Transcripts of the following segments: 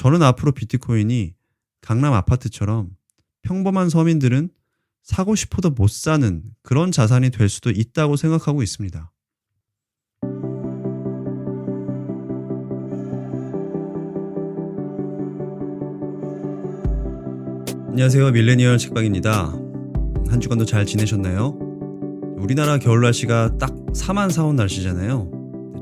저는 앞으로 비트코인이 강남 아파트처럼 평범한 서민들은 사고 싶어도 못 사는 그런 자산이 될 수도 있다고 생각하고 있습니다. 안녕하세요. 밀레니얼 책방입니다. 한 주간도 잘 지내셨나요? 우리나라 겨울 날씨가 딱 사만 사온 날씨잖아요.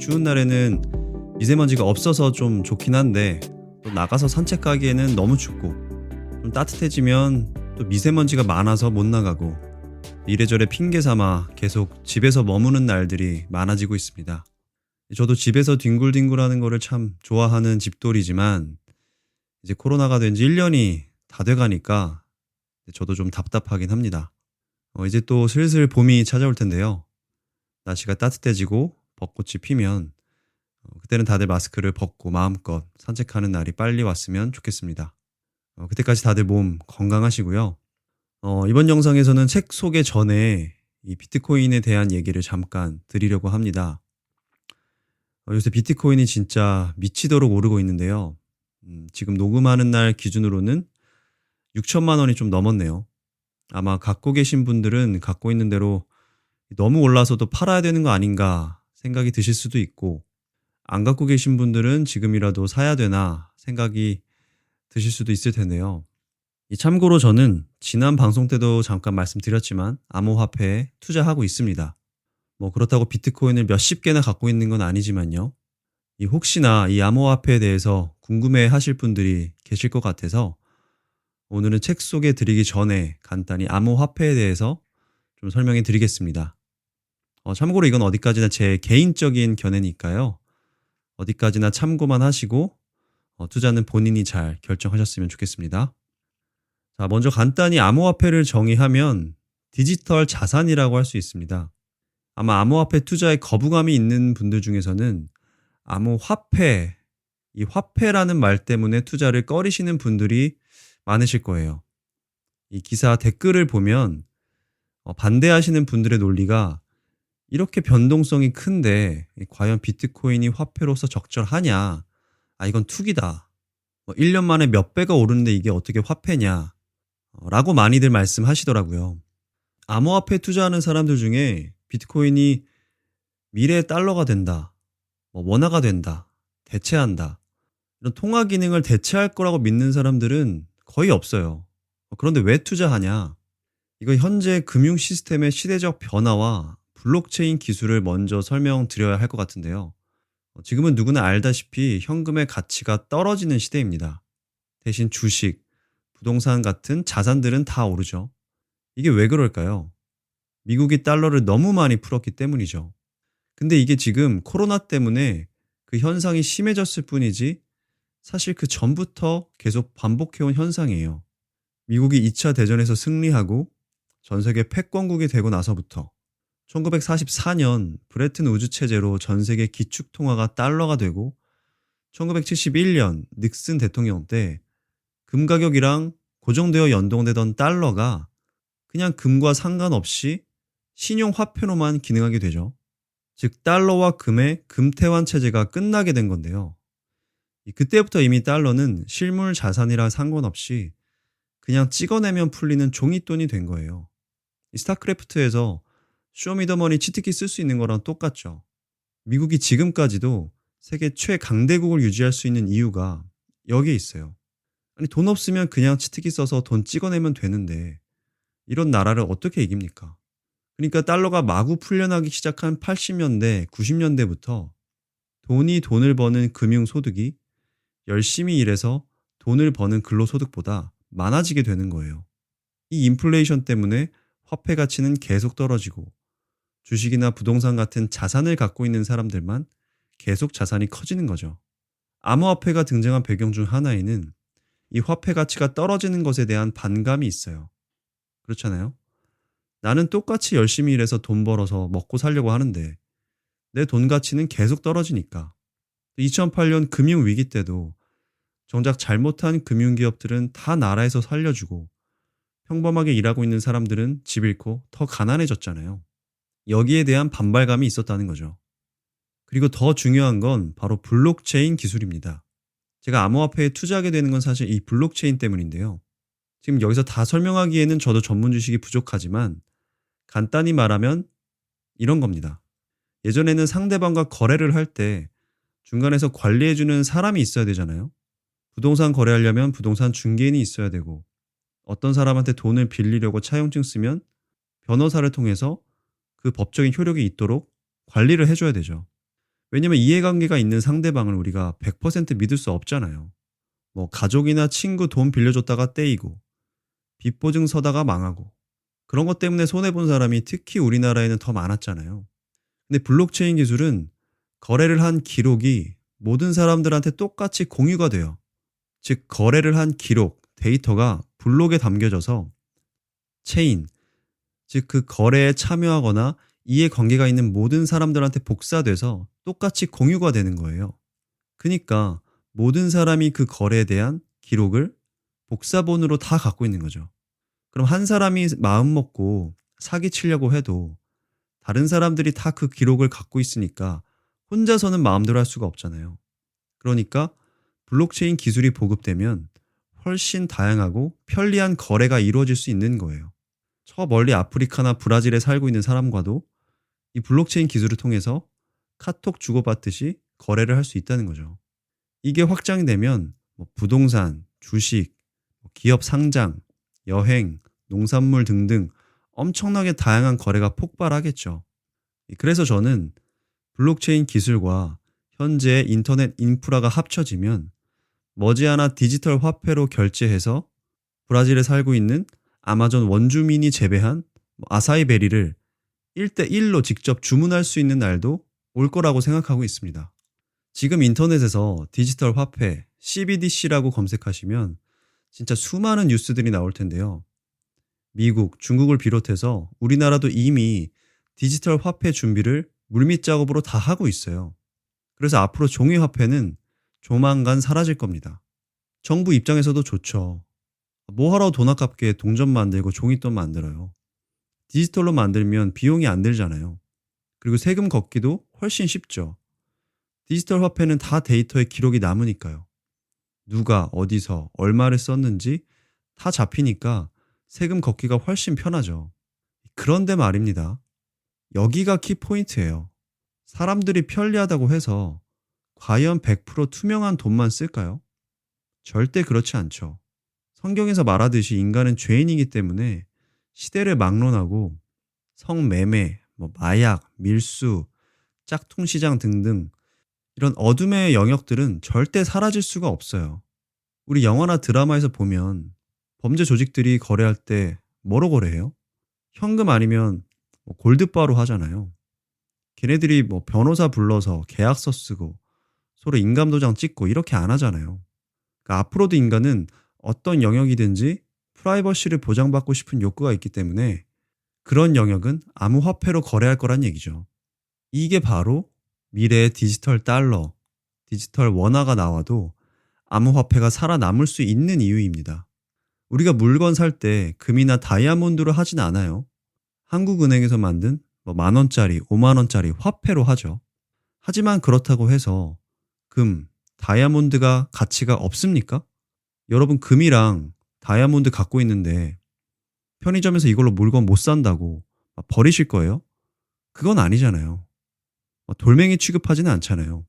추운 날에는 미세먼지가 없어서 좀 좋긴 한데 또 나가서 산책하기에는 너무 춥고 좀 따뜻해지면 또 미세먼지가 많아서 못 나가고 이래저래 핑계 삼아 계속 집에서 머무는 날들이 많아지고 있습니다. 저도 집에서 뒹굴뒹굴하는 거를 참 좋아하는 집돌이지만 이제 코로나가 된 지 1년이 다 돼가니까 저도 좀 답답하긴 합니다. 어, 이제 또 슬슬 봄이 찾아올 텐데요. 날씨가 따뜻해지고 벚꽃이 피면 어, 그때는 다들 마스크를 벗고 마음껏 산책하는 날이 빨리 왔으면 좋겠습니다. 어, 그때까지 다들 몸 건강하시고요. 어, 이번 영상에서는 책 소개 전에 이 비트코인에 대한 얘기를 잠깐 드리려고 합니다. 어, 요새 비트코인이 진짜 미치도록 오르고 있는데요. 음, 지금 녹음하는 날 기준으로는 6천만 원이 좀 넘었네요. 아마 갖고 계신 분들은 갖고 있는 대로 너무 올라서도 팔아야 되는 거 아닌가 생각이 드실 수도 있고, 안 갖고 계신 분들은 지금이라도 사야 되나 생각이 드실 수도 있을 텐데요. 이 참고로 저는 지난 방송 때도 잠깐 말씀드렸지만 암호화폐에 투자하고 있습니다. 뭐 그렇다고 비트코인을 몇십 개나 갖고 있는 건 아니지만요. 이 혹시나 이 암호화폐에 대해서 궁금해 하실 분들이 계실 것 같아서 오늘은 책 소개 드리기 전에 간단히 암호화폐에 대해서 좀 설명해 드리겠습니다. 어, 참고로 이건 어디까지나 제 개인적인 견해니까요. 어디까지나 참고만 하시고 어, 투자는 본인이 잘 결정하셨으면 좋겠습니다. 자, 먼저 간단히 암호화폐를 정의하면 디지털 자산이라고 할 수 있습니다. 아마 암호화폐 투자에 거부감이 있는 분들 중에서는 암호화폐, 이 화폐라는 말 때문에 투자를 꺼리시는 분들이 많으실 거예요. 이 기사 댓글을 보면 어, 반대하시는 분들의 논리가 이렇게 변동성이 큰데 과연 비트코인이 화폐로서 적절하냐? 아, 이건 투기다. 뭐 1년 만에 몇 배가 오르는데 이게 어떻게 화폐냐? 어, 라고 많이들 말씀하시더라고요. 암호화폐 투자하는 사람들 중에 비트코인이 미래의 달러가 된다. 뭐 원화가 된다. 대체한다. 이런 통화 기능을 대체할 거라고 믿는 사람들은 거의 없어요. 어, 그런데 왜 투자하냐? 이거 현재 금융 시스템의 시대적 변화와 블록체인 기술을 먼저 설명드려야 할 것 같은데요. 어, 지금은 누구나 알다시피 현금의 가치가 떨어지는 시대입니다. 대신 주식, 부동산 같은 자산들은 다 오르죠. 이게 왜 그럴까요? 미국이 달러를 너무 많이 풀었기 때문이죠. 근데 이게 지금 코로나 때문에 그 현상이 심해졌을 뿐이지 사실 그 전부터 계속 반복해온 현상이에요. 미국이 2차 대전에서 승리하고 전 세계 패권국이 되고 나서부터 1944년 브레튼 우주 체제로 전 세계 기축 통화가 달러가 되고 1971년 닉슨 대통령 때 금 가격이랑 고정되어 연동되던 달러가 그냥 금과 상관없이 신용 화폐로만 기능하게 되죠. 즉 달러와 금의 금태환 체제가 끝나게 된 건데요. 그때부터 이미 달러는 실물 자산이라 상관없이 그냥 찍어내면 풀리는 종이돈이 된 거예요. 스타크래프트에서 쇼미더머니 치트키 쓸 수 있는 거랑 똑같죠. 미국이 지금까지도 세계 최강대국을 유지할 수 있는 이유가 여기에 있어요. 아니, 돈 없으면 그냥 치트키 써서 돈 찍어내면 되는데, 이런 나라를 어떻게 이깁니까? 그러니까 달러가 마구 풀려나기 시작한 80년대, 90년대부터 돈이 돈을 버는 금융소득이 열심히 일해서 돈을 버는 근로소득보다 많아지게 되는 거예요. 이 인플레이션 때문에 화폐 가치는 계속 떨어지고 주식이나 부동산 같은 자산을 갖고 있는 사람들만 계속 자산이 커지는 거죠. 암호화폐가 등장한 배경 중 하나에는 이 화폐 가치가 떨어지는 것에 대한 반감이 있어요. 그렇잖아요? 나는 똑같이 열심히 일해서 돈 벌어서 먹고 살려고 하는데 내 돈 가치는 계속 떨어지니까. 2008년 금융위기 때도 정작 잘못한 금융기업들은 다 나라에서 살려주고 평범하게 일하고 있는 사람들은 집 잃고 더 가난해졌잖아요. 여기에 대한 반발감이 있었다는 거죠. 그리고 더 중요한 건 바로 블록체인 기술입니다. 제가 암호화폐에 투자하게 되는 건 사실 이 블록체인 때문인데요. 지금 여기서 다 설명하기에는 저도 전문 지식이 부족하지만 간단히 말하면 이런 겁니다. 예전에는 상대방과 거래를 할 때 중간에서 관리해주는 사람이 있어야 되잖아요. 부동산 거래하려면 부동산 중개인이 있어야 되고 어떤 사람한테 돈을 빌리려고 차용증 쓰면 변호사를 통해서 그 법적인 효력이 있도록 관리를 해줘야 되죠. 왜냐면 이해관계가 있는 상대방을 우리가 100% 믿을 수 없잖아요. 뭐 가족이나 친구 돈 빌려줬다가 떼이고 빚보증 서다가 망하고 그런 것 때문에 손해 본 사람이 특히 우리나라에는 더 많았잖아요. 근데 블록체인 기술은 거래를 한 기록이 모든 사람들한테 똑같이 공유가 돼요. 즉, 거래를 한 기록, 데이터가 블록에 담겨져서 체인, 즉 그 거래에 참여하거나 이해 관계가 있는 모든 사람들한테 복사돼서 똑같이 공유가 되는 거예요. 그러니까 모든 사람이 그 거래에 대한 기록을 복사본으로 다 갖고 있는 거죠. 그럼 한 사람이 마음 먹고 사기 치려고 해도 다른 사람들이 다 그 기록을 갖고 있으니까 혼자서는 마음대로 할 수가 없잖아요. 그러니까 블록체인 기술이 보급되면 훨씬 다양하고 편리한 거래가 이루어질 수 있는 거예요. 저 멀리 아프리카나 브라질에 살고 있는 사람과도 이 블록체인 기술을 통해서 카톡 주고받듯이 거래를 할 수 있다는 거죠. 이게 확장되면 뭐 부동산, 주식, 뭐 기업 상장, 여행, 농산물 등등 엄청나게 다양한 거래가 폭발하겠죠. 그래서 저는 블록체인 기술과 현재 인터넷 인프라가 합쳐지면 머지않아 디지털 화폐로 결제해서 브라질에 살고 있는 아마존 원주민이 재배한 뭐 아사이 베리를 1대1로 직접 주문할 수 있는 날도 올 거라고 생각하고 있습니다. 지금 인터넷에서 디지털 화폐, CBDC라고 검색하시면 진짜 수많은 뉴스들이 나올 텐데요. 미국, 중국을 비롯해서 우리나라도 이미 디지털 화폐 준비를 물밑 작업으로 다 하고 있어요. 그래서 앞으로 종이 화폐는 조만간 사라질 겁니다. 정부 입장에서도 좋죠. 뭐하러 돈 아깝게 동전 만들고 종이돈 만들어요. 디지털로 만들면 비용이 안 들잖아요. 그리고 세금 걷기도 훨씬 쉽죠. 디지털 화폐는 다 데이터에 기록이 남으니까요. 누가 어디서 얼마를 썼는지 다 잡히니까 세금 걷기가 훨씬 편하죠. 그런데 말입니다. 여기가 키포인트예요. 사람들이 편리하다고 해서 과연 100% 투명한 돈만 쓸까요? 절대 그렇지 않죠. 성경에서 말하듯이 인간은 죄인이기 때문에 시대를 막론하고 성매매, 뭐 마약, 밀수, 짝퉁 시장 등등 이런 어둠의 영역들은 절대 사라질 수가 없어요. 우리 영화나 드라마에서 보면 범죄 조직들이 거래할 때 뭐로 거래해요? 현금 아니면 뭐 골드바로 하잖아요. 걔네들이 뭐 변호사 불러서 계약서 쓰고 서로 인감도장 찍고 이렇게 안 하잖아요. 그러니까 앞으로도 인간은 어떤 영역이든지 프라이버시를 보장받고 싶은 욕구가 있기 때문에 그런 영역은 암호화폐로 거래할 거란 얘기죠. 이게 바로 미래의 디지털 달러, 디지털 원화가 나와도 암호화폐가 살아남을 수 있는 이유입니다. 우리가 물건 살 때 금이나 다이아몬드로 하진 않아요. 한국은행에서 만든 뭐 만원짜리, 오만원짜리 화폐로 하죠. 하지만 그렇다고 해서 금, 다이아몬드가 가치가 없습니까? 여러분 금이랑 다이아몬드 갖고 있는데 편의점에서 이걸로 물건 못 산다고 버리실 거예요? 그건 아니잖아요. 돌멩이 취급하지는 않잖아요.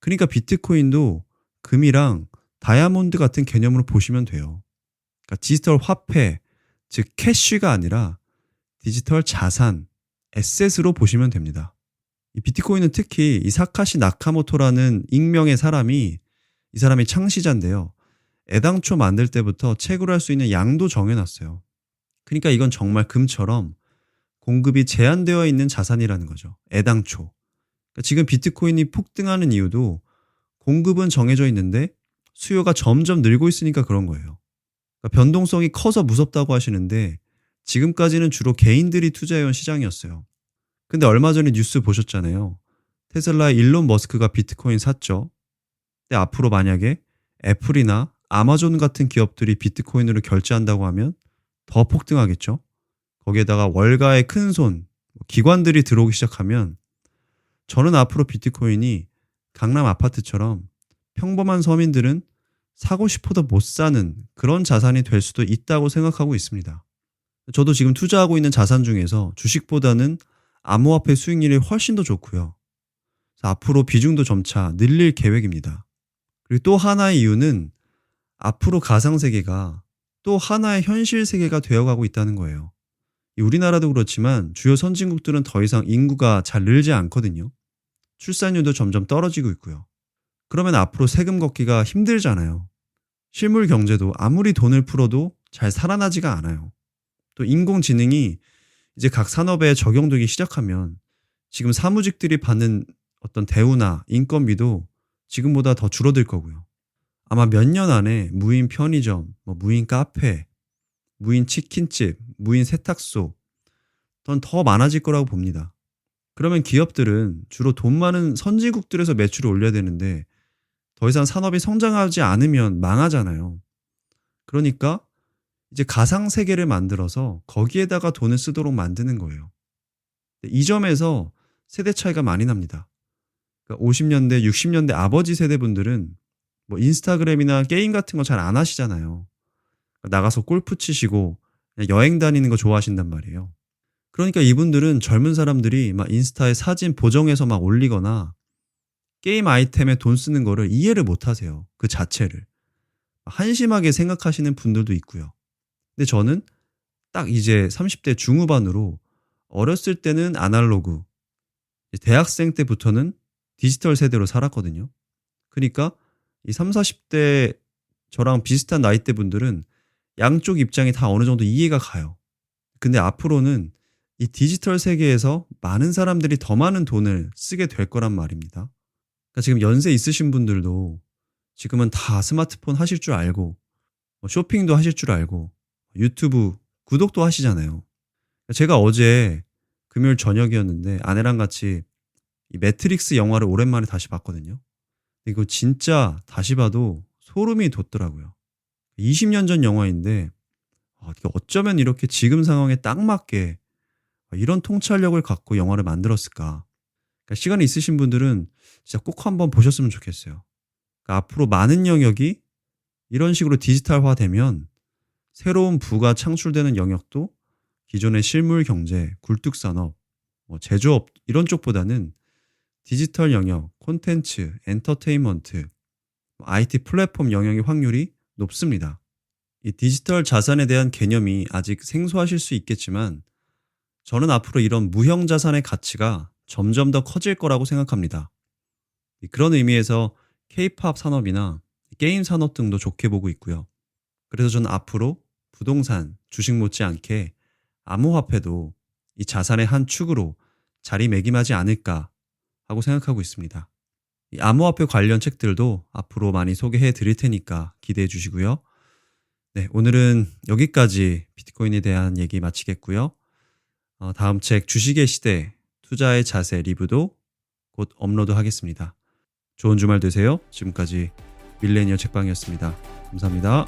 그러니까 비트코인도 금이랑 다이아몬드 같은 개념으로 보시면 돼요. 그러니까 디지털 화폐, 즉 캐쉬가 아니라 디지털 자산, 에셋으로 보시면 됩니다. 이 비트코인은 특히 이 사카시 나카모토라는 익명의 사람이 이 사람이 창시자인데요. 애당초 만들 때부터 채굴 할수 있는 양도 정해놨어요. 그러니까 이건 정말 금처럼 공급이 제한되어 있는 자산이라는 거죠. 애당초. 그러니까 지금 비트코인이 폭등하는 이유도 공급은 정해져 있는데 수요가 점점 늘고 있으니까 그런 거예요. 그러니까 변동성이 커서 무섭다고 하시는데 지금까지는 주로 개인들이 투자해온 시장이었어요. 근데 얼마 전에 뉴스 보셨잖아요. 테슬라의 일론 머스크가 비트코인 샀죠. 근데 앞으로 만약에 애플이나 아마존 같은 기업들이 비트코인으로 결제한다고 하면 더 폭등하겠죠. 거기에다가 월가의 큰 손, 기관들이 들어오기 시작하면 저는 앞으로 비트코인이 강남 아파트처럼 평범한 서민들은 사고 싶어도 못 사는 그런 자산이 될 수도 있다고 생각하고 있습니다. 저도 지금 투자하고 있는 자산 중에서 주식보다는 암호화폐 수익률이 훨씬 더 좋고요. 앞으로 비중도 점차 늘릴 계획입니다. 그리고 또 하나의 이유는 앞으로 가상세계가 또 하나의 현실 세계가 되어가고 있다는 거예요. 이 우리나라도 그렇지만 주요 선진국들은 더 이상 인구가 잘 늘지 않거든요. 출산율도 점점 떨어지고 있고요. 그러면 앞으로 세금 걷기가 힘들잖아요. 실물 경제도 아무리 돈을 풀어도 잘 살아나지가 않아요. 또 인공지능이 이제 각 산업에 적용되기 시작하면 지금 사무직들이 받는 어떤 대우나 인건비도 지금보다 더 줄어들 거고요. 아마 몇 년 안에 무인 편의점, 뭐 무인 카페, 무인 치킨집, 무인 세탁소 더, 더 많아질 거라고 봅니다. 그러면 기업들은 주로 돈 많은 선진국들에서 매출을 올려야 되는데 더 이상 산업이 성장하지 않으면 망하잖아요. 그러니까 이제 가상 세계를 만들어서 거기에다가 돈을 쓰도록 만드는 거예요. 이 점에서 세대 차이가 많이 납니다. 그러니까 50년대, 60년대 아버지 세대분들은 뭐 인스타그램이나 게임 같은 거 잘 안 하시잖아요. 나가서 골프 치시고 여행 다니는 거 좋아하신단 말이에요. 그러니까 이분들은 젊은 사람들이 막 인스타에 사진 보정해서 막 올리거나 게임 아이템에 돈 쓰는 거를 이해를 못 하세요. 그 자체를. 한심하게 생각하시는 분들도 있고요. 근데 저는 딱 이제 30대 중후반으로 어렸을 때는 아날로그, 대학생 때부터는 디지털 세대로 살았거든요. 그러니까 이 3, 40대 저랑 비슷한 나이대 분들은 양쪽 입장이 다 어느 정도 이해가 가요. 근데 앞으로는 이 디지털 세계에서 많은 사람들이 더 많은 돈을 쓰게 될 거란 말입니다. 그러니까 지금 연세 있으신 분들도 지금은 다 스마트폰 하실 줄 알고 뭐 쇼핑도 하실 줄 알고 유튜브 구독도 하시잖아요. 제가 어제 금요일 저녁이었는데 아내랑 같이 이 매트릭스 영화를 오랜만에 다시 봤거든요. 이거 진짜 다시 봐도 소름이 돋더라고요. 20년 전 영화인데 아, 어쩌면 이렇게 지금 상황에 딱 맞게 이런 통찰력을 갖고 영화를 만들었을까. 그러니까 시간이 있으신 분들은 진짜 꼭 한번 보셨으면 좋겠어요. 그러니까 앞으로 많은 영역이 이런 식으로 디지털화되면 새로운 부가 창출되는 영역도 기존의 실물 경제, 굴뚝산업, 뭐 제조업 이런 쪽보다는 디지털 영역, 콘텐츠, 엔터테인먼트, IT 플랫폼 영역의 확률이 높습니다. 이 디지털 자산에 대한 개념이 아직 생소하실 수 있겠지만 저는 앞으로 이런 무형 자산의 가치가 점점 더 커질 거라고 생각합니다. 그런 의미에서 K-팝 산업이나 게임 산업 등도 좋게 보고 있고요. 그래서 저는 앞으로 부동산, 주식 못지않게 암호화폐도 이 자산의 한 축으로 자리매김하지 않을까 하고 생각하고 있습니다. 이 암호화폐 관련 책들도 앞으로 많이 소개해 드릴 테니까 기대해 주시고요. 네, 오늘은 여기까지 비트코인에 대한 얘기 마치겠고요. 어, 다음 책 주식의 시대 투자의 자세 리뷰도 곧 업로드 하겠습니다. 좋은 주말 되세요. 지금까지 밀레니어 책방이었습니다. 감사합니다.